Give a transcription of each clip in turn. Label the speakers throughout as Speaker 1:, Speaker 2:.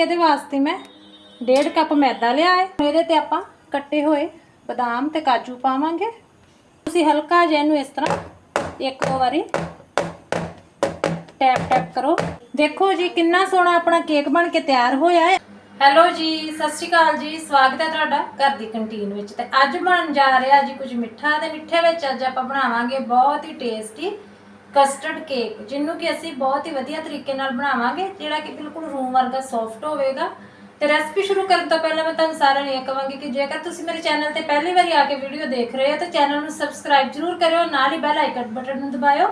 Speaker 1: ਇਹਦੇ ਵਾਸਤੇ ਮੈਂ 1.5 ਕੱਪ ਮੈਦਾ ਲਿਆ ਹੈ ਇਹਦੇ ਤੇ ਆਪਾਂ ਕੱਟੇ ਹੋਏ ਬਦਾਮ ਤੇ ਕਾਜੂ ਪਾਵਾਂਗੇ। ਤੁਸੀਂ ਹਲਕਾ ਜਿਹਾ ਇਹਨੂੰ ਇਸ ਤਰ੍ਹਾਂ ਇੱਕ ਦੋ ਵਾਰੀ ਟੈਪ ਟੈਪ ਕਰੋ। ਦੇਖੋ ਜੀ ਕਿੰਨਾ ਸੋਹਣਾ ਆਪਣਾ ਕੇਕ ਬਣ ਕੇ ਤਿਆਰ ਹੋਇਆ ਹੈ ਹੈਲੋ ਜੀ, ਸਤਿ ਸ਼੍ਰੀ ਅਕਾਲ ਜੀ। ਸਵਾਗਤ ਹੈ ਤੁਹਾਡਾ ਘਰ ਦੀ ਕੰਟੀਨ ਵਿੱਚ। ਤੇ ਅੱਜ ਬਣ ਜਾ ਰਿਹਾ ਜੀ ਕੁਝ ਮਿੱਠਾ ਤੇ ਮਿੱਠੇ ਵਿੱਚ ਅੱਜ ਆਪਾਂ ਬਣਾਵਾਂਗੇ ਬਹੁਤ ਹੀ ਟੇਸਟੀ ਕਸਟਰਡ ਕੇਕ ਜਿਹਨੂੰ ਕਿ ਅਸੀਂ ਬਹੁਤ ਹੀ ਵਧੀਆ ਤਰੀਕੇ ਨਾਲ ਬਣਾਵਾਂਗੇ, ਜਿਹੜਾ ਕਿ ਬਿਲਕੁਲ ਰੂਮ ਵਰਗਾ ਸੌਫਟ ਹੋਵੇਗਾ। ਤੇ ਰੈਸਪੀ ਸ਼ੁਰੂ ਕਰਨ ਤੋਂ ਪਹਿਲਾਂ ਮੈਂ ਤੁਹਾਨੂੰ ਸਾਰਿਆਂ ਨੂੰ ਇਹ ਕਹਾਂਗੀ ਕਿ ਜੇਕਰ ਤੁਸੀਂ ਮੇਰੇ ਚੈਨਲ ਤੇ ਪਹਿਲੀ ਵਾਰੀ ਆ ਕੇ ਵੀਡੀਓ ਦੇਖ ਰਹੇ ਹੋ, ਤਾਂ ਚੈਨਲ ਨੂੰ ਸਬਸਕ੍ਰਾਈਬ ਜ਼ਰੂਰ ਕਰਿਓ, ਨਾਲ ਹੀ ਬੈਲ ਆਈਕਨ ਬਟਨ ਨੂੰ ਦਬਾਇਓ,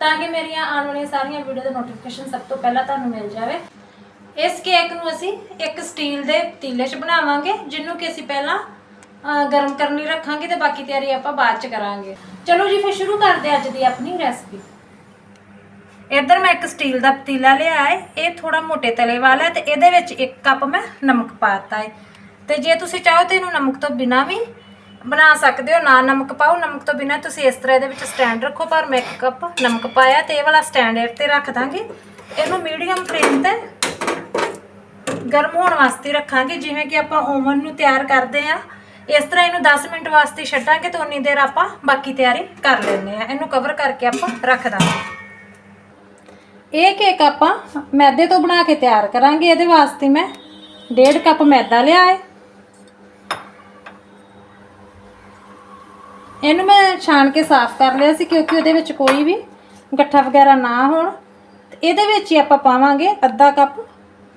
Speaker 1: ਤਾਂ ਕਿ ਮੇਰੀਆਂ ਆਉਣ ਵਾਲੀਆਂ ਸਾਰੀਆਂ ਵੀਡੀਓ ਦਾ ਨੋਟੀਫਿਕੇਸ਼ਨ ਸਭ ਤੋਂ ਪਹਿਲਾਂ ਤੁਹਾਨੂੰ ਮਿਲ ਜਾਵੇ। ਇਸ ਕੇਕ ਨੂੰ ਅਸੀਂ ਇੱਕ ਸਟੀਲ ਦੇ ਪਤੀਲੇ 'ਚ ਬਣਾਵਾਂਗੇ, ਜਿਹਨੂੰ ਕਿ ਅਸੀਂ ਪਹਿਲਾਂ ਗਰਮ ਕਰਨ ਲਈ ਰੱਖਾਂਗੇ ਤੇ ਬਾਕੀ ਤਿਆਰੀ ਆਪਾਂ ਬਾਅਦ 'ਚ ਕਰਾਂਗੇ। ਚਲੋ ਜੀ, ਫਿਰ ਸ਼ੁਰੂ ਕਰਦੇ ਅੱਜ ਦੀ ਆਪਣੀ ਰੈਸਪੀ ਇੱਧਰ ਮੈਂ ਇੱਕ ਸਟੀਲ ਦਾ ਪਤੀਲਾ ਲਿਆ ਹੈ ਇਹ ਥੋੜਾ ਮੋਟੇ ਤਲੇ ਵਾਲਾ ਹੈ ਤੇ ਇਹਦੇ ਵਿੱਚ 1 ਕੱਪ ਮੈਂ ਨਮਕ ਪਾਤਾ ਹੈ ਤੇ ਜੇ ਤੁਸੀਂ ਚਾਹੋ ਤੇ ਇਹਨੂੰ ਨਮਕ ਤੋਂ ਬਿਨਾ ਵੀ ਬਣਾ ਸਕਦੇ ਹੋ, ਨਾ ਨਮਕ ਪਾਓ, ਨਮਕ ਤੋਂ ਬਿਨਾ ਤੁਸੀਂ ਇਸ ਤਰ੍ਹਾਂ ਇਹਦੇ ਵਿੱਚ ਸਟੈਂਡ ਰੱਖੋ, ਪਰ ਮੈਂ 1 ਕੱਪ ਨਮਕ ਪਾਇਆ ਤੇ ਇਹ ਵਾਲਾ ਸਟੈਂਡ ਇਹ ਤੇ ਰੱਖ ਦਾਂਗੇ। ਇਹਨੂੰ ਮੀਡੀਅਮ ਫਲੇਮ ਤੇ ਗਰਮ ਹੋਣ ਵਾਸਤੇ ਰੱਖਾਂਗੇ, ਜਿਵੇਂ ਕਿ ਆਪਾਂ ਓਵਨ ਨੂੰ ਤਿਆਰ ਕਰਦੇ ਆ। ਇਸ ਤਰ੍ਹਾਂ ਇਹਨੂੰ 10 ਮਿੰਟ ਵਾਸਤੇ ਛੱਡਾਂਗੇ ਤੇ ਉਨੀ ਦੇਰ ਆਪਾਂ ਬਾਕੀ ਤਿਆਰੀ ਕਰ ਲੈਂਦੇ ਆ। ਇਹਨੂੰ ਕਵਰ ਕਰਕੇ ਆਪਾਂ ਰੱਖ ਦਾਂਗੇ। ਇਹ ਕੇਕ ਆਪਾਂ ਮੈਦੇ ਤੋਂ ਬਣਾ ਕੇ ਤਿਆਰ ਕਰਾਂਗੇ, ਇਹਦੇ ਵਾਸਤੇ ਮੈਂ 1.5 ਕੱਪ ਮੈਦਾ ਲਿਆ ਹੈ ਇਹਨੂੰ ਮੈਂ ਛਾਣ ਕੇ ਸਾਫ਼ ਕਰ ਲਿਆ ਸੀ ਕਿਉਂਕਿ ਉਹਦੇ ਵਿੱਚ ਕੋਈ ਵੀ ਗੱਠਾ ਵਗੈਰਾ ਨਾ ਹੋਣ। ਤੇ ਇਹਦੇ ਵਿੱਚ ਹੀ ਆਪਾਂ ਪਾਵਾਂਗੇ ਅੱਧਾ ਕੱਪ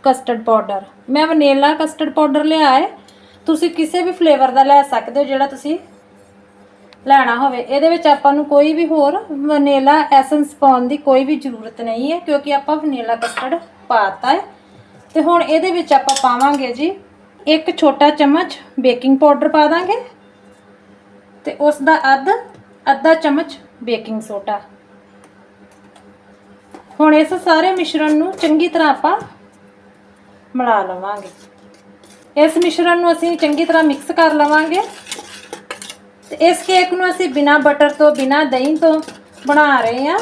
Speaker 1: ਕਸਟਰਡ ਪਾਊਡਰ ਮੈਂ ਵਨੀਲਾ ਕਸਟਰਡ ਪਾਊਡਰ ਲਿਆ ਹੈ ਤੁਸੀਂ ਕਿਸੇ ਵੀ ਫਲੇਵਰ ਦਾ ਲੈ ਸਕਦੇ ਹੋ ਜਿਹੜਾ ਤੁਸੀਂ ਲੈਣਾ ਹੋਵੇ। ਇਹਦੇ ਵਿੱਚ ਆਪਾਂ ਨੂੰ ਕੋਈ ਵੀ ਹੋਰ ਵਨੀਲਾ ਐਸੈਂਸ ਪਾਉਣ ਦੀ ਕੋਈ ਵੀ ਜ਼ਰੂਰਤ ਨਹੀਂ ਹੈ, ਕਿਉਂਕਿ ਆਪਾਂ ਵਨੀਲਾ ਕਸਟਰਡ ਪਾਤਾ ਹੈ। ਤੇ ਹੁਣ ਇਹਦੇ ਵਿੱਚ ਆਪਾਂ ਪਾਵਾਂਗੇ ਜੀ ਇੱਕ ਛੋਟਾ ਚਮਚ ਬੇਕਿੰਗ ਪਾਊਡਰ ਪਾ ਦਾਂਗੇ। ਤੇ ਉਸ ਦਾ ਅੱਧ, ਅੱਧਾ ਚਮਚ ਬੇਕਿੰਗ ਸੋਡਾ। ਹੁਣ ਇਸ ਸਾਰੇ ਮਿਸ਼ਰਣ ਨੂੰ ਚੰਗੀ ਤਰ੍ਹਾਂ ਆਪਾਂ ਮਿਲਾ ਲਵਾਂਗੇ। ਇਸ ਮਿਸ਼ਰਣ ਨੂੰ ਅਸੀਂ ਚੰਗੀ ਤਰ੍ਹਾਂ ਮਿਕਸ ਕਰ ਲਵਾਂਗੇ। ਤੇ ਇਸ ਕੇਕ ਨੂੰ ਅਸੀਂ ਬਿਨਾ ਬਟਰ ਤੋਂ, ਬਿਨਾ ਦਹੀਂ ਤੋਂ ਬਣਾ ਰਹੇ ਹਾਂ।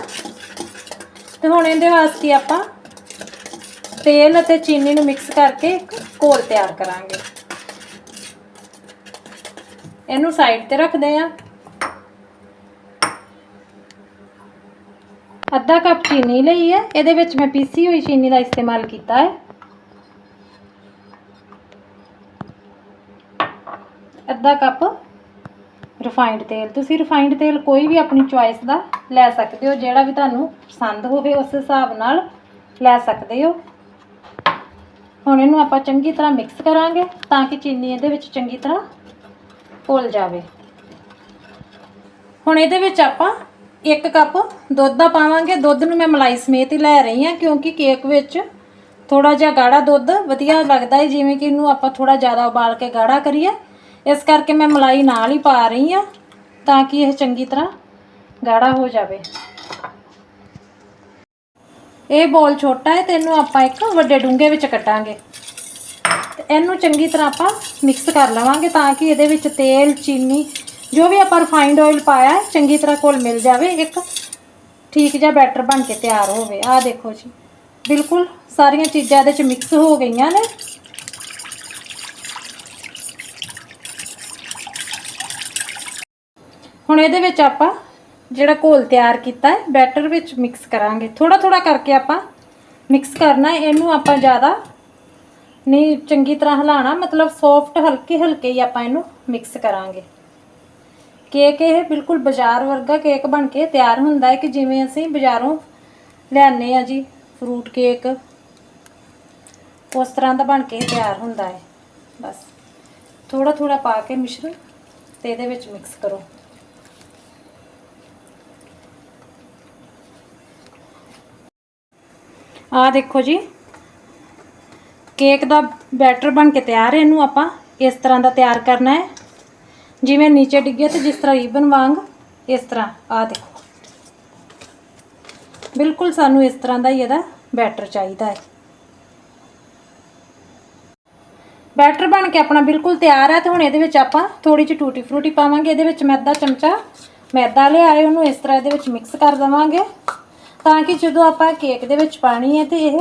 Speaker 1: ਤੇ ਹੁਣ ਇਹਦੇ ਵਾਸਤੇ ਆਪਾਂ ਤੇਲ ਅਤੇ ਚੀਨੀ ਨੂੰ ਮਿਕਸ ਕਰਕੇ ਇੱਕ ਘੋਲ ਤਿਆਰ ਕਰਾਂਗੇ। ਇਹਨੂੰ ਸਾਈਡ ਤੇ ਰੱਖਦੇ ਹਾਂ। ਅੱਧਾ ਕੱਪ ਚੀਨੀ ਲਈ ਹੈ। ਇਹਦੇ ਵਿੱਚ ਮੈਂ ਪੀਸੀ ਹੋਈ ਚੀਨੀ ਦਾ ਇਸਤੇਮਾਲ ਕੀਤਾ ਹੈ। ਅੱਧਾ ਕੱਪ ਰਿਫਾਈਨਡ ਤੇਲ, ਤੁਸੀਂ ਰਿਫਾਈਨਡ ਤੇਲ ਕੋਈ ਵੀ ਆਪਣੀ ਚੁਆਇਸ ਦਾ ਲੈ ਸਕਦੇ ਹੋ, ਜਿਹੜਾ ਵੀ ਤੁਹਾਨੂੰ ਪਸੰਦ ਹੋਵੇ, ਉਸ ਹਿਸਾਬ ਨਾਲ ਲੈ ਸਕਦੇ ਹੋ। ਹੁਣ ਇਹਨੂੰ ਆਪਾਂ ਚੰਗੀ ਤਰ੍ਹਾਂ ਮਿਕਸ ਕਰਾਂਗੇ, ਤਾਂ ਕਿ ਚੀਨੀ ਇਹਦੇ ਵਿੱਚ ਚੰਗੀ ਤਰ੍ਹਾਂ ਘੁਲ ਜਾਵੇ। ਹੁਣ ਇਹਦੇ ਵਿੱਚ ਆਪਾਂ 1 ਕੱਪ ਦੁੱਧ ਦਾ ਪਾਵਾਂਗੇ। ਦੁੱਧ ਨੂੰ ਮੈਂ ਮਲਾਈ ਸਮੇਤ ਹੀ ਲੈ ਰਹੀ ਹਾਂ, ਕਿਉਂਕਿ ਕੇਕ ਵਿੱਚ ਥੋੜਾ ਜਿਹਾ ਗਾੜਾ ਦੁੱਧ ਵਧੀਆ ਲੱਗਦਾ ਹੈ ਜਿਵੇਂ ਕਿ ਇਹਨੂੰ ਆਪਾਂ ਥੋੜਾ ਜ਼ਿਆਦਾ ਉਬਾਲ ਕੇ ਗਾੜਾ ਕਰੀਏ। ਇਸ ਕਰਕੇ ਮੈਂ ਮਲਾਈ ਨਾਲ ਹੀ ਪਾ ਰਹੀ ਹਾਂ ਤਾਂ ਕਿ ਇਹ ਚੰਗੀ ਤਰ੍ਹਾਂ ਗਾੜਾ ਹੋ ਜਾਵੇ। ਇਹ ਬੋਲ ਛੋਟਾ ਹੈ ਤੇ ਇਹਨੂੰ ਆਪਾਂ ਇੱਕ ਵੱਡੇ ਡੂੰਘੇ ਵਿੱਚ ਕੱਟਾਂਗੇ। ਤੇ ਇਹਨੂੰ ਚੰਗੀ ਤਰ੍ਹਾਂ ਆਪਾਂ ਮਿਕਸ ਕਰ ਲਵਾਂਗੇ ਤਾਂ ਕਿ ਇਹਦੇ ਵਿੱਚ ਤੇਲ, ਚੀਨੀ, ਜੋ ਵੀ ਆਪਾਂ ਰਿਫਾਈਨਡ ਆਇਲ ਪਾਇਆ ਚੰਗੀ ਤਰ੍ਹਾਂ ਕੋਲ ਮਿਲ ਜਾਵੇ, ਇੱਕ ਠੀਕ ਜਿਹਾ ਬੈਟਰ ਬਣ ਕੇ ਤਿਆਰ ਹੋਵੇ। ਆਹ ਦੇਖੋ ਜੀ, ਬਿਲਕੁਲ ਸਾਰੀਆਂ ਚੀਜ਼ਾਂ ਇਹਦੇ ਚ ਮਿਕਸ ਹੋ ਗਈਆਂ ਨੇ। ਹੁਣ ਇਹਦੇ ਵਿੱਚ ਆਪਾਂ ਜਿਹੜਾ ਘੋਲ ਤਿਆਰ ਕੀਤਾ ਹੈ ਬੈਟਰ ਵਿੱਚ ਮਿਕਸ ਕਰਾਂਗੇ। ਥੋੜਾ ਥੋੜਾ ਕਰਕੇ ਆਪਾਂ ਮਿਕਸ ਕਰਨਾ ਇਹਨੂੰ ਆਪਾਂ ਜ਼ਿਆਦਾ ਨਹੀਂ ਚੰਗੀ ਤਰ੍ਹਾਂ ਹਿਲਾਣਾ ਮਤਲਬ ਸੌਫਟ ਹਲਕੇ ਹਲਕੇ ਹੀ ਆਪਾਂ ਇਹਨੂੰ ਮਿਕਸ ਕਰਾਂਗੇ। ਕੇਕ ਇਹ ਬਿਲਕੁਲ ਬਾਜ਼ਾਰ ਵਰਗਾ ਕੇਕ ਬਣ ਕੇ ਤਿਆਰ ਹੁੰਦਾ ਹੈ ਕਿ ਜਿਵੇਂ ਅਸੀਂ ਬਾਜ਼ਾਰੋਂ ਲਿਆਨੇ ਆ ਜੀ ਫਰੂਟ ਕੇਕ ਉਸ ਤਰ੍ਹਾਂ ਦਾ ਬਣ ਕੇ ਤਿਆਰ ਹੁੰਦਾ ਹੈ। ਬਸ ਥੋੜਾ ਥੋੜਾ ਪਾ ਕੇ ਮਿਸ਼ਰਣ ਤੇ ਇਹਦੇ ਵਿੱਚ ਮਿਕਸ ਕਰੋ। ਆਹ ਦੇਖੋ ਜੀ। ਕੇਕ ਦਾ ਬੈਟਰ ਬਣ ਕੇ ਤਿਆਰ ਹੈ ਇਹਨੂੰ ਆਪਾਂ। ਇਸ ਤਰ੍ਹਾਂ ਦਾ ਤਿਆਰ ਕਰਨਾ ਹੈ। ਜਿਵੇਂ ਨੀਚੇ ਡਿੱਗੇ ਤੇ ਜਿਸ ਤਰ੍ਹਾਂ ਰੀਬਨ ਵਾਂਗ ਇਸ ਤਰ੍ਹਾਂ। ਆਹ ਦੇਖੋ। ਬਿਲਕੁਲ ਸਾਨੂੰ ਇਸ ਤਰ੍ਹਾਂ ਦਾ ਹੀ ਇਹਦਾ ਬੈਟਰ ਚਾਹੀਦਾ ਹੈ। ਬੈਟਰ ਬਣ ਕੇ ਆਪਣਾ ਬਿਲਕੁਲ ਤਿਆਰ ਹੈ ਤੇ ਹੁਣ ਇਹਦੇ ਵਿੱਚ ਆਪਾਂ ਥੋੜੀ ਜਿਹੀ ਟੂਟੀ ਫਰੂਟੀ ਪਾਵਾਂਗੇ। ਇਹਦੇ ਵਿੱਚ ਮੈਂ ਅੱਧਾ ਚਮਚਾ, ਮੈਦਾ ਲਿਆਏ ਉਹਨੂੰ ਇਸ ਤਰ੍ਹਾਂ ਇਹਦੇ ਵਿੱਚ ਮਿਕਸ ਕਰ ਦਵਾਂਗੇ। ਤਾਂ ਕਿ ਜਦੋਂ ਆਪਾਂ ਕੇਕ ਦੇ ਵਿੱਚ ਪਾਣੀ ਹੈ ਤੇ ਇਹ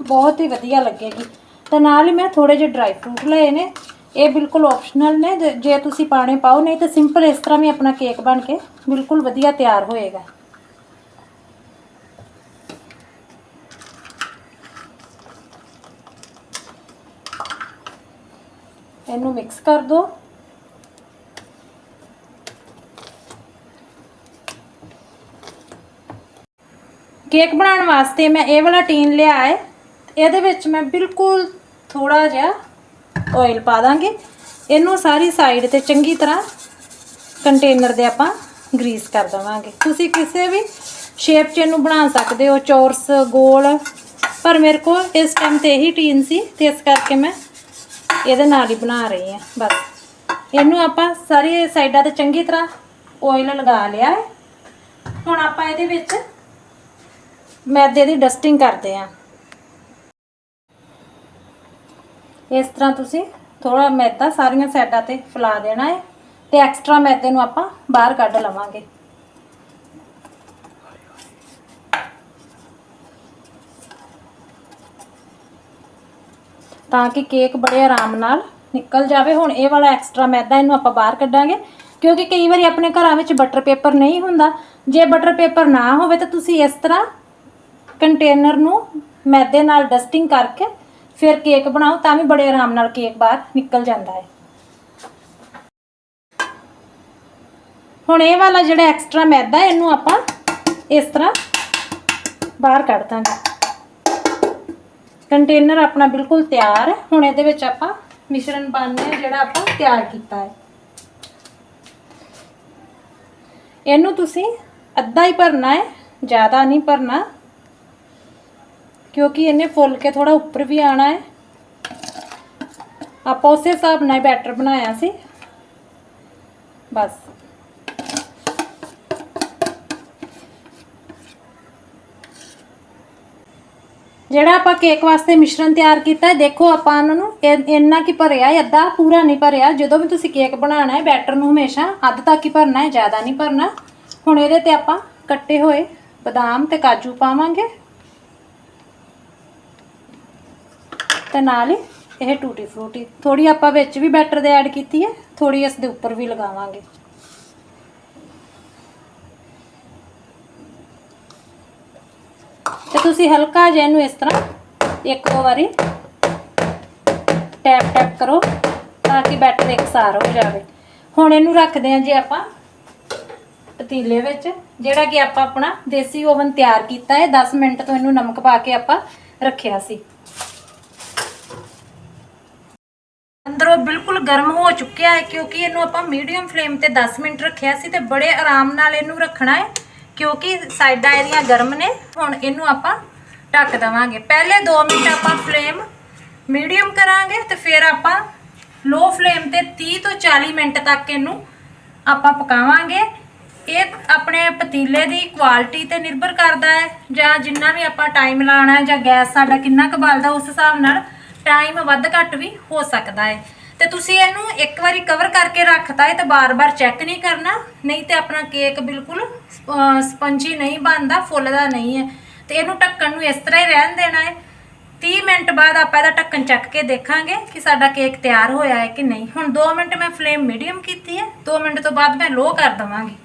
Speaker 1: ਬਹੁਤ ਹੀ ਵਧੀਆ ਲੱਗੇਗੀ। ਤੇ ਨਾਲ ਹੀ ਮੈਂ ਥੋੜੇ ਜਿਹੇ ਡਰਾਈ ਫਰੂਟ ਲਏ ਨੇ। ਇਹ ਬਿਲਕੁਲ ਆਪਸ਼ਨਲ ਨੇ। ਜੇ- ਜੇ ਤੁਸੀਂ ਪਾਣੇ ਪਾਓ, ਨਹੀਂ ਤਾਂ ਸਿੰਪਲ ਇਸ ਤਰ੍ਹਾਂ ਵੀ ਆਪਣਾ ਕੇਕ ਬਣ ਕੇ ਬਿਲਕੁਲ ਵਧੀਆ ਤਿਆਰ ਹੋਏਗਾ। ਇਹਨੂੰ ਮਿਕਸ ਕਰ ਦਿਓ ਕੇਕ ਬਣਾਉਣ ਵਾਸਤੇ ਮੈਂ ਇਹ ਵਾਲਾ ਟੀਨ ਲਿਆ ਹੈ। ਇਹਦੇ ਵਿੱਚ ਮੈਂ ਬਿਲਕੁਲ ਥੋੜਾ ਜਿਹਾ ਆਇਲ ਪਾ ਦਾਂਗੇ। ਇਹਨੂੰ ਸਾਰੀ ਸਾਈਡ ਤੇ ਚੰਗੀ ਤਰ੍ਹਾਂ ਕੰਟੇਨਰ ਦੇ ਆਪਾਂ ਗਰੀਸ ਕਰ ਦਵਾਂਗੇ। ਤੁਸੀਂ ਕਿਸੇ ਵੀ ਸ਼ੇਪ 'ਚ ਇਹਨੂੰ ਬਣਾ ਸਕਦੇ ਹੋ, ਚੌਰਸ, ਗੋਲ। ਪਰ ਮੇਰੇ ਕੋਲ ਇਸ ਟਾਈਮ ਤੇ ਇਹੀ ਟੀਨ ਸੀ ਤੇ ਇਸ ਕਰਕੇ ਮੈਂ ਇਹਦੇ ਨਾਲ ਹੀ ਬਣਾ ਰਹੀ ਹਾਂ, ਬਸ। ਇਹਨੂੰ ਆਪਾਂ ਸਾਰੀ ਸਾਈਡਾਂ ਤੇ ਚੰਗੀ ਤਰ੍ਹਾਂ ਆਇਲ ਲਗਾ ਲਿਆ ਹੈ। ਹੁਣ ਆਪਾਂ ਇਹਦੇ ਵਿੱਚ ਮੈਦੇ ਦੀ ਡਸਟਿੰਗ ਕਰਦੇ ਹਾਂ ਇਸ ਤਰ੍ਹਾਂ ਤੁਸੀਂ ਥੋੜਾ ਮੈਦਾ ਸਾਰੀਆਂ ਸਾਈਡਾਂ ਤੇ ਫੈਲਾ ਦੇਣਾ ਹੈ ਤੇ ਐਕਸਟਰਾ ਮੈਦੇ ਨੂੰ ਆਪਾਂ ਬਾਹਰ ਕੱਢ ਲਵਾਂਗੇ। ਤਾਂ ਕਿ ਕੇਕ ਬੜੇ ਆਰਾਮ ਨਾਲ ਨਿਕਲ ਜਾਵੇ। ਹੁਣ ਇਹ ਵਾਲਾ ਐਕਸਟਰਾ ਮੈਦਾ ਇਹਨੂੰ ਆਪਾਂ ਬਾਹਰ ਕੱਢਾਂਗੇ ਕਿਉਂਕਿ ਕਈ ਵਾਰੀ ਆਪਣੇ ਘਰਾਂ ਵਿੱਚ ਬਟਰ ਪੇਪਰ ਨਹੀਂ ਹੁੰਦਾ। ਜੇ ਬਟਰ ਪੇਪਰ ਨਾ ਹੋਵੇ ਤਾਂ ਤੁਸੀਂ ਇਸ ਤਰ੍ਹਾਂ ਕੰਟੇਨਰ ਨੂੰ ਮੈਦੇ ਨਾਲ ਡਸਟਿੰਗ ਕਰਕੇ ਫਿਰ ਕੇਕ ਬਣਾਓ, ਤਾਂ ਵੀ ਬੜੇ ਆਰਾਮ ਨਾਲ ਕੇਕ ਬਾਹਰ ਨਿਕਲ ਜਾਂਦਾ ਹੈ। ਹੁਣ ਇਹ ਵਾਲਾ ਜਿਹੜਾ ਐਕਸਟਰਾ ਮੈਦਾ, ਇਹਨੂੰ ਆਪਾਂ ਇਸ ਤਰ੍ਹਾਂ ਬਾਹਰ ਕੱਢ ਦਾਂਗੇ। ਕੰਟੇਨਰ ਆਪਣਾ ਬਿਲਕੁਲ ਤਿਆਰ ਹੈ। ਹੁਣ ਇਹਦੇ ਵਿੱਚ ਆਪਾਂ ਮਿਸ਼ਰਣ ਪਾਉਂਦੇ ਹਾਂ, ਜਿਹੜਾ ਆਪਾਂ ਤਿਆਰ ਕੀਤਾ ਹੈ। ਇਹਨੂੰ ਤੁਸੀਂ ਅੱਧਾ ਹੀ ਭਰਨਾ ਹੈ, ਜ਼ਿਆਦਾ ਨਹੀਂ ਭਰਨਾ। ਕਿਉਂਕਿ ਇਹਨੇ ਫੁੱਲ ਕੇ ਥੋੜਾ ਉੱਪਰ ਵੀ ਆਣਾ ਹੈ। ਆਪਾਂ ਉਸੇ ਹਿਸਾਬ ਨਾਲ ਬੈਟਰ ਬਣਾਇਆ ਸੀ। ਬਸ। ਜਿਹੜਾ ਆਪਾਂ ਕੇਕ ਵਾਸਤੇ ਮਿਸ਼ਰਣ ਤਿਆਰ ਕੀਤਾ ਦੇਖੋ ਆਪਾਂ ਉਹਨਾਂ ਨੂੰ ਇ- ਇੰਨਾ ਕੀ ਭਰਿਆ ਅੱਧਾ ਪੂਰਾ ਨਹੀਂ ਭਰਿਆ। ਜਦੋਂ ਵੀ ਤੁਸੀਂ ਕੇਕ ਬਣਾਉਣਾ ਹੈ, ਬੈਟਰ ਨੂੰ ਹਮੇਸ਼ਾ ਅੱਧ ਤੱਕ ਹੀ ਭਰਨਾ ਹੈ, ਜ਼ਿਆਦਾ ਨਹੀਂ ਭਰਨਾ। ਹੁਣ ਇਹਦੇ ਤੇ ਆਪਾਂ ਕੱਟੇ ਹੋਏ ਬਦਾਮ ਤੇ ਕਾਜੂ ਪਾਵਾਂਗੇ। ਤੇ ਨਾਲ ਹੀ ਇਹ ਟੂਟੀ ਫਰੂਟੀ। ਥੋੜੀ ਆਪਾਂ ਵਿੱਚ ਵੀ ਬੈਟਰ ਦੇ ਐਡ ਕੀਤੀ ਹੈ ਥੋੜੀ ਇਸ ਦੇ ਉੱਪਰ ਵੀ ਲਗਾਵਾਂਗੇ। ਤੇ ਤੁਸੀਂ ਹਲਕਾ ਜਿਹਾ ਇਹਨੂੰ ਇਸ ਤਰ੍ਹਾਂ ਇੱਕ ਦੋ ਵਾਰੀ ਟੈਪ ਟੈਪ ਕਰੋ ਤਾਂ ਕਿ ਬੈਟਰ ਇਕਸਾਰ ਹੋ ਜਾਵੇ। ਹੁਣ ਇਹਨੂੰ ਰੱਖਦੇ ਹਾਂ ਜੀ ਆਪਾਂ ਪਤੀਲੇ ਵਿੱਚ, ਜਿਹੜਾ ਕਿ ਆਪਾਂ ਆਪਣਾ ਦੇਸੀ ਓਵਨ ਤਿਆਰ ਕੀਤਾ ਹੈ। 10 ਮਿੰਟ ਤੋਂ ਇਹਨੂੰ ਨਮਕ ਪਾ ਕੇ ਆਪਾਂ ਰੱਖਿਆ ਸੀ ਅੰਦਰੋਂ ਬਿਲਕੁਲ ਗਰਮ ਹੋ ਚੁੱਕਿਆ ਹੈ ਕਿਉਂਕਿ ਇਹਨੂੰ ਆਪਾਂ ਮੀਡੀਅਮ ਫਲੇਮ ਤੇ 10 ਮਿੰਟ ਰੱਖਿਆ ਸੀ ਤੇ ਬੜੇ ਆਰਾਮ ਨਾਲ ਇਹਨੂੰ ਰੱਖਣਾ ਹੈ, ਕਿਉਂਕਿ ਸਾਈਡਾਂ ਇਹਦੀਆਂ ਗਰਮ ਨੇ, ਹੁਣ ਇਹਨੂੰ ਆਪਾਂ ਢੱਕ ਦੇਵਾਂਗੇ। ਪਹਿਲੇ 2 ਮਿੰਟ ਆਪਾਂ ਫਲੇਮ ਮੀਡੀਅਮ ਕਰਾਂਗੇ ਤੇ ਫਿਰ ਆਪਾਂ ਲੋ ਫਲੇਮ ਤੇ 30 ਤੋਂ 40 ਮਿੰਟ ਤੱਕ ਇਹਨੂੰ ਆਪਾਂ ਪਕਾਵਾਂਗੇ। ਇਹ ਆਪਣੇ ਪਤੀਲੇ ਦੀ ਕੁਆਲਿਟੀ ਤੇ ਨਿਰਭਰ ਕਰਦਾ ਹੈ, ਜਾਂ ਜਿੰਨਾ ਵੀ ਆਪਾਂ ਟਾਈਮ ਲਾਣਾ ਹੈ ਜਾਂ ਗੈਸ ਸਾਡਾ ਕਿੰਨਾ ਕੁ ਬਲਦਾ, ਉਸ ਹਿਸਾਬ ਨਾਲ ਟਾਈਮ ਵੱਧ ਘੱਟ ਵੀ ਹੋ ਸਕਦਾ ਹੈ। ਤੇ ਤੁਸੀਂ ਇਹਨੂੰ ਇੱਕ ਵਾਰੀ ਕਵਰ ਕਰਕੇ ਰੱਖਤਾ ਹੈ ਤੇ ਬਾਰ-ਬਾਰ ਚੈੱਕ ਨਹੀਂ ਕਰਨਾ, ਨਹੀਂ ਤੇ ਆਪਣਾ ਕੇਕ ਬਿਲਕੁਲ ਸਪੰਜੀ ਨਹੀਂ ਬਣਦਾ ਫੁੱਲਦਾ ਨਹੀਂ ਹੈ ਤੇ ਇਹਨੂੰ ਢੱਕਣ ਨੂੰ ਇਸ ਤਰ੍ਹਾਂ ਹੀ ਰਹਿਣ ਦੇਣਾ ਹੈ 30 ਮਿੰਟ ਬਾਅਦ ਆਪਾਂ ਇਹਦਾ ਢੱਕਣ ਚੱਕ ਕੇ ਦੇਖਾਂਗੇ ਕਿ ਸਾਡਾ ਕੇਕ ਤਿਆਰ ਹੋਇਆ ਹੈ ਕਿ ਨਹੀਂ। ਹੁਣ 2 ਮਿੰਟ ਮੈਂ ਫਲੇਮ ਮੀਡੀਅਮ ਕੀਤੀ ਹੈ 2 ਮਿੰਟ ਤੋਂ ਬਾਅਦ ਮੈਂ ਲੋ ਕਰ ਦਵਾਂਗੀ।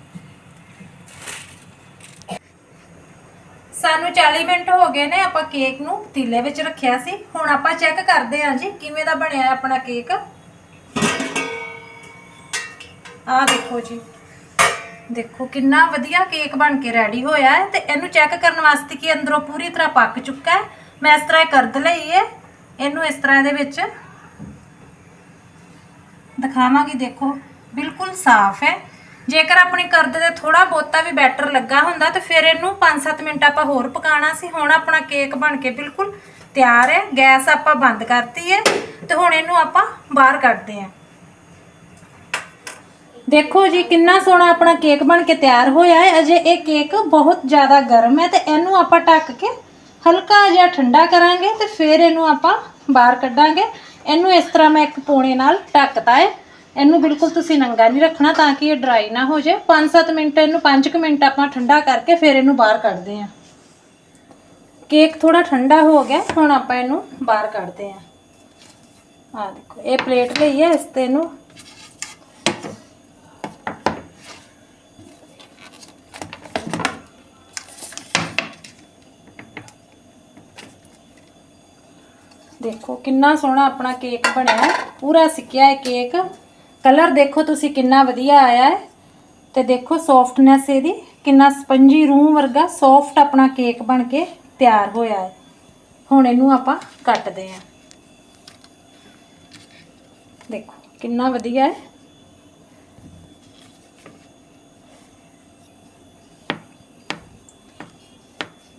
Speaker 1: ਸਾਨੂੰ 40 ਮਿੰਟ ਹੋ ਗਏ ਨੇ ਆਪਾਂ ਕੇਕ ਨੂੰ ਪਤੀਲੇ ਵਿੱਚ ਰੱਖਿਆ ਸੀ। ਹੁਣ ਆਪਾਂ ਚੈੱਕ ਕਰਦੇ ਹਾਂ ਜੀ ਕਿਵੇਂ ਦਾ ਬਣਿਆ ਆਪਣਾ ਕੇਕ ਆਹ ਦੇਖੋ ਜੀ। ਦੇਖੋ, ਕਿੰਨਾ ਵਧੀਆ ਕੇਕ ਬਣ ਕੇ ਰੈਡੀ ਹੋਇਆ ਹੈ ਤੇ ਇਹਨੂੰ ਚੈੱਕ ਕਰਨ ਵਾਸਤੇ ਕਿ ਅੰਦਰੋਂ ਪੂਰੀ ਤਰ੍ਹਾਂ ਪੱਕ ਚੁੱਕਾ ਹੈ। ਮੈਂ ਇਸ ਤਰ੍ਹਾਂ ਇਹ ਕਰਦ ਲਈ ਹੈ। ਇਹਨੂੰ ਇਸ ਤਰ੍ਹਾਂ ਇਹਦੇ ਵਿੱਚ ਦਿਖਾਵਾਂਗੀ, ਦੇਖੋ। ਬਿਲਕੁਲ ਸਾਫ਼ ਹੈ। ਜੇਕਰ ਆਪਣੇ ਕਰਦ ਦੇ ਥੋੜਾ ਬਹੁਤਾ ਵੀ ਬੈਟਰ ਲੱਗਾ ਹੁੰਦਾ ਤੇ ਫਿਰ ਇਹਨੂੰ 5-7 ਮਿੰਟ ਆਪਾਂ ਹੋਰ ਪਕਾਉਣਾ ਸੀ। ਹੁਣ ਆਪਣਾ ਕੇਕ ਬਣ ਕੇ ਬਿਲਕੁਲ ਤਿਆਰ ਹੈ। ਗੈਸ ਆਪਾਂ ਬੰਦ ਕਰਤੀ ਹੈ ਤੇ ਹੁਣ ਇਹਨੂੰ ਆਪਾਂ ਬਾਹਰ ਕੱਢਦੇ ਹਾਂ। ਦੇਖੋ ਜੀ, ਕਿੰਨਾ ਸੋਹਣਾ ਆਪਣਾ ਕੇਕ ਬਣ ਕੇ ਤਿਆਰ ਹੋਇਆ ਹੈ। ਅਜੇ ਇਹ ਕੇਕ ਬਹੁਤ ਜ਼ਿਆਦਾ ਗਰਮ ਹੈ ਤੇ ਇਹਨੂੰ ਆਪਾਂ ਢੱਕ ਕੇ ਹਲਕਾ ਜਿਹਾ ਠੰਡਾ ਕਰਾਂਗੇ ਤੇ ਫਿਰ ਇਹਨੂੰ ਆਪਾਂ ਬਾਹਰ ਕੱਢਾਂਗੇ। ਇਹਨੂੰ ਇਸ ਤਰ੍ਹਾਂ ਮੈਂ ਇੱਕ ਪੋਣੇ ਨਾਲ ਢੱਕਤਾ ਹੈ। ਇਹਨੂੰ ਬਿਲਕੁਲ ਤੁਸੀਂ ਨੰਗਾ ਨਹੀਂ ਰੱਖਣਾ ਤਾਂ ਕਿ ਇਹ ਡਰਾਈ ਨਾ ਹੋ ਜਾਏ। 5-7 ਮਿੰਟ ਇਹਨੂੰ 5 ਮਿੰਟ ਆਪਾਂ ਠੰਡਾ ਕਰਕੇ ਫਿਰ ਇਹਨੂੰ ਬਾਹਰ ਕੱਢਦੇ ਹਾਂ। ਕੇਕ ਥੋੜਾ ਠੰਡਾ ਹੋ ਗਿਆ ਹੁਣ ਆਪਾਂ ਇਹਨੂੰ ਬਾਹਰ ਕੱਢਦੇ ਹਾਂ। ਆ ਦੇਖੋ, ਇਹ ਪਲੇਟ ਲਈ ਹੈ, ਇਸ ਤੇ ਇਹਨੂੰ ਦੇਖੋ, ਕਿੰਨਾ ਸੋਹਣਾ ਆਪਣਾ ਕੇਕ ਬਣਿਆ ਪੂਰਾ ਸਿੱਕਿਆ ਹੈ ਕੇਕ। ਕਲਰ ਦੇਖੋ ਤੁਸੀਂ ਕਿੰਨਾ ਵਧੀਆ ਆਇਆ ਹੈ। ਤੇ ਦੇਖੋ ਸੌਫਟਨੈਸ ਇਹਦੀ, ਕਿੰਨਾ ਸਪੰਜੀ ਰੂਮ ਵਰਗਾ ਸੌਫਟ ਆਪਣਾ ਕੇਕ ਬਣ ਕੇ ਤਿਆਰ ਹੋਇਆ ਹੈ। ਹੁਣ ਇਹਨੂੰ ਆਪਾਂ ਕੱਟਦੇ ਹਾਂ। ਦੇਖੋ, ਕਿੰਨਾ ਵਧੀਆ ਹੈ।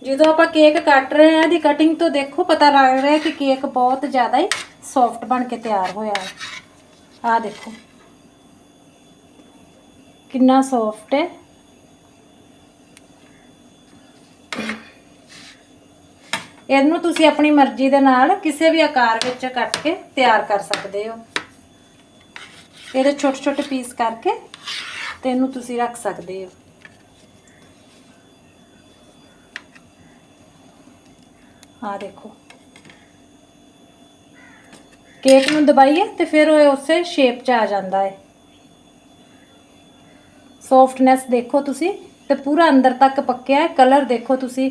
Speaker 1: ਜਦੋਂ ਆਪਾਂ ਕੇਕ ਕੱਟ ਰਹੇ ਹਾਂ, ਇਹਦੀ ਕਟਿੰਗ ਤੋਂ ਦੇਖੋ ਪਤਾ ਲੱਗ ਰਿਹਾ ਕਿ ਕੇਕ ਬਹੁਤ ਜ਼ਿਆਦਾ ਹੀ ਸੌਫਟ ਬਣ ਕੇ ਤਿਆਰ ਹੋਇਆ ਹੈ। ਆਹ ਦੇਖੋ। ਕਿੰਨਾ ਸੌਫਟ ਹੈ। ਇਹਨੂੰ ਤੁਸੀਂ ਆਪਣੀ ਮਰਜ਼ੀ ਦੇ ਨਾਲ ਕਿਸੇ ਵੀ ਆਕਾਰ ਵਿੱਚ ਕੱਟ ਕੇ ਤਿਆਰ ਕਰ ਸਕਦੇ ਹੋ। ਇਹਦੇ ਛੋਟੇ ਛੋਟੇ ਪੀਸ ਕਰਕੇ ਤੇ ਇਹਨੂੰ ਤੁਸੀਂ ਰੱਖ ਸਕਦੇ ਹੋ। ਆ ਦੇਖੋ। ਕੇਕ ਨੂੰ ਦਬਾਈਏ ਤੇ ਫਿਰ ਉਹ ਉਸੇ ਸ਼ੇਪ 'ਚ ਆ ਜਾਂਦਾ ਹੈ ਸੌਫਟਨੈਸ ਦੇਖੋ ਤੁਸੀਂ ਤੇ ਪੂਰਾ ਅੰਦਰ ਤੱਕ ਪੱਕਿਆ ਹੈ ਕਲਰ ਦੇਖੋ ਤੁਸੀਂ।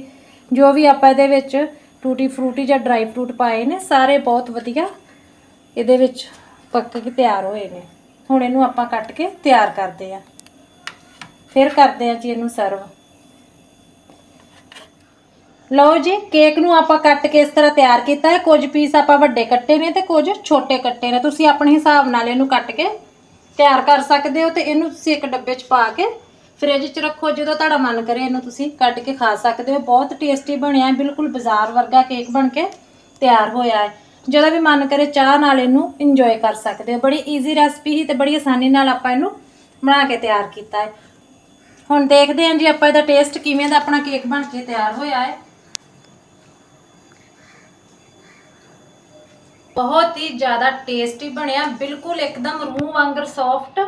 Speaker 1: ਜੋ ਵੀ ਆਪਾਂ ਇਹਦੇ ਵਿੱਚ ਟੂਟੀ ਫਰੂਟੀ ਜਾਂ ਡਰਾਈ ਫਰੂਟ ਪਾਏ ਨੇ, ਸਾਰੇ ਬਹੁਤ ਵਧੀਆ ਇਹਦੇ ਵਿੱਚ ਪੱਕ ਕੇ ਤਿਆਰ ਹੋਏ ਨੇ। ਹੁਣ ਇਹਨੂੰ ਆਪਾਂ ਕੱਟ ਕੇ ਤਿਆਰ ਕਰਦੇ ਆ। ਫਿਰ ਕਰਦੇ ਆ ਜੀ ਇਹਨੂੰ ਸਰਵ ਲਓ ਜੀ ਕੇਕ ਨੂੰ ਆਪਾਂ ਕੱਟ ਕੇ ਇਸ ਤਰ੍ਹਾਂ ਤਿਆਰ ਕੀਤਾ ਹੈ। ਕੁਝ ਪੀਸ ਆਪਾਂ ਵੱਡੇ ਕੱਟੇ ਨੇ ਤੇ ਕੁਝ ਛੋਟੇ ਕੱਟੇ ਨੇ। ਤੁਸੀਂ ਆਪਣੇ ਹਿਸਾਬ ਨਾਲ ਇਹਨੂੰ ਕੱਟ ਕੇ ਤਿਆਰ ਕਰ ਸਕਦੇ ਹੋ ਤੇ ਇਹਨੂੰ ਤੁਸੀਂ ਇੱਕ ਡੱਬੇ 'ਚ ਪਾ ਕੇ ਫ੍ਰਿਜ 'ਚ ਰੱਖੋ। ਜਦੋਂ ਤੁਹਾਡਾ ਮਨ ਕਰੇ ਇਹਨੂੰ ਤੁਸੀਂ ਕੱਢ ਕੇ ਖਾ ਸਕਦੇ ਹੋ। ਬਹੁਤ ਟੇਸਟੀ ਬਣਿਆ ਬਿਲਕੁਲ ਬਾਜ਼ਾਰ ਵਰਗਾ ਕੇਕ ਬਣ ਕੇ ਤਿਆਰ ਹੋਇਆ ਹੈ। ਜਦੋਂ ਵੀ ਮਨ ਕਰੇ ਚਾਹ ਨਾਲ ਇਹਨੂੰ ਇੰਜੋਏ ਕਰ ਸਕਦੇ ਹੋ। ਬੜੀ ਈਜ਼ੀ ਰੈਸਪੀ ਹੀ ਤੇ ਬੜੀ ਆਸਾਨੀ ਨਾਲ ਆਪਾਂ ਇਹਨੂੰ ਬਣਾ ਕੇ ਤਿਆਰ ਕੀਤਾ ਹੈ। ਹੁਣ ਦੇਖਦੇ ਹਾਂ ਜੀ ਆਪਾਂ ਇਹਦਾ ਟੇਸਟ ਕਿਵੇਂ ਦਾ ਆਪਣਾ ਕੇਕ ਬਣ ਕੇ ਤਿਆਰ ਹੋਇਆ ਹੈ। ਬਹੁਤ ਹੀ ਜ਼ਿਆਦਾ ਟੇਸਟੀ ਬਣਿਆ, ਬਿਲਕੁਲ ਇੱਕਦਮ ਰੂਹ ਵਾਂਗਰ ਸੌਫਟ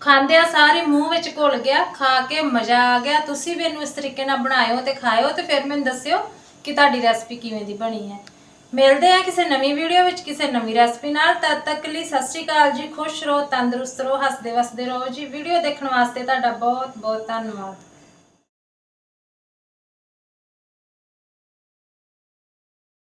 Speaker 1: ਖਾਂਦਿਆਂ ਸਾਰੇ ਮੂੰਹ ਵਿੱਚ ਘੁਲ ਗਿਆ, ਖਾ ਕੇ ਮਜ਼ਾ ਆ ਗਿਆ। ਤੁਸੀਂ ਵੀ ਇਹਨੂੰ ਇਸ ਤਰੀਕੇ ਨਾਲ ਬਣਾਇਓ ਤੇ ਖਾਇਓ ਤੇ ਫਿਰ ਮੈਨੂੰ ਦੱਸਿਓ ਕਿ ਤੁਹਾਡੀ ਰੈਸਪੀ ਕਿਵੇਂ ਦੀ ਬਣੀ ਹੈ। ਮਿਲਦੇ ਆ ਕਿਸੇ ਨਵੀਂ ਵੀਡੀਓ ਵਿੱਚ ਕਿਸੇ ਨਵੀਂ ਰੈਸਪੀ ਨਾਲ। ਤਦ ਤੱਕ ਲਈ ਸਤਿ ਸ਼੍ਰੀ ਅਕਾਲ ਜੀ। ਖੁਸ਼ ਰਹੋ, ਤੰਦਰੁਸਤ ਰਹੋ, ਹੱਸਦੇ ਵਸਦੇ ਰਹੋ ਜੀ। ਵੀਡੀਓ ਦੇਖਣ ਵਾਸਤੇ ਤੁਹਾਡਾ ਬਹੁਤ ਬਹੁਤ ਧੰਨਵਾਦ।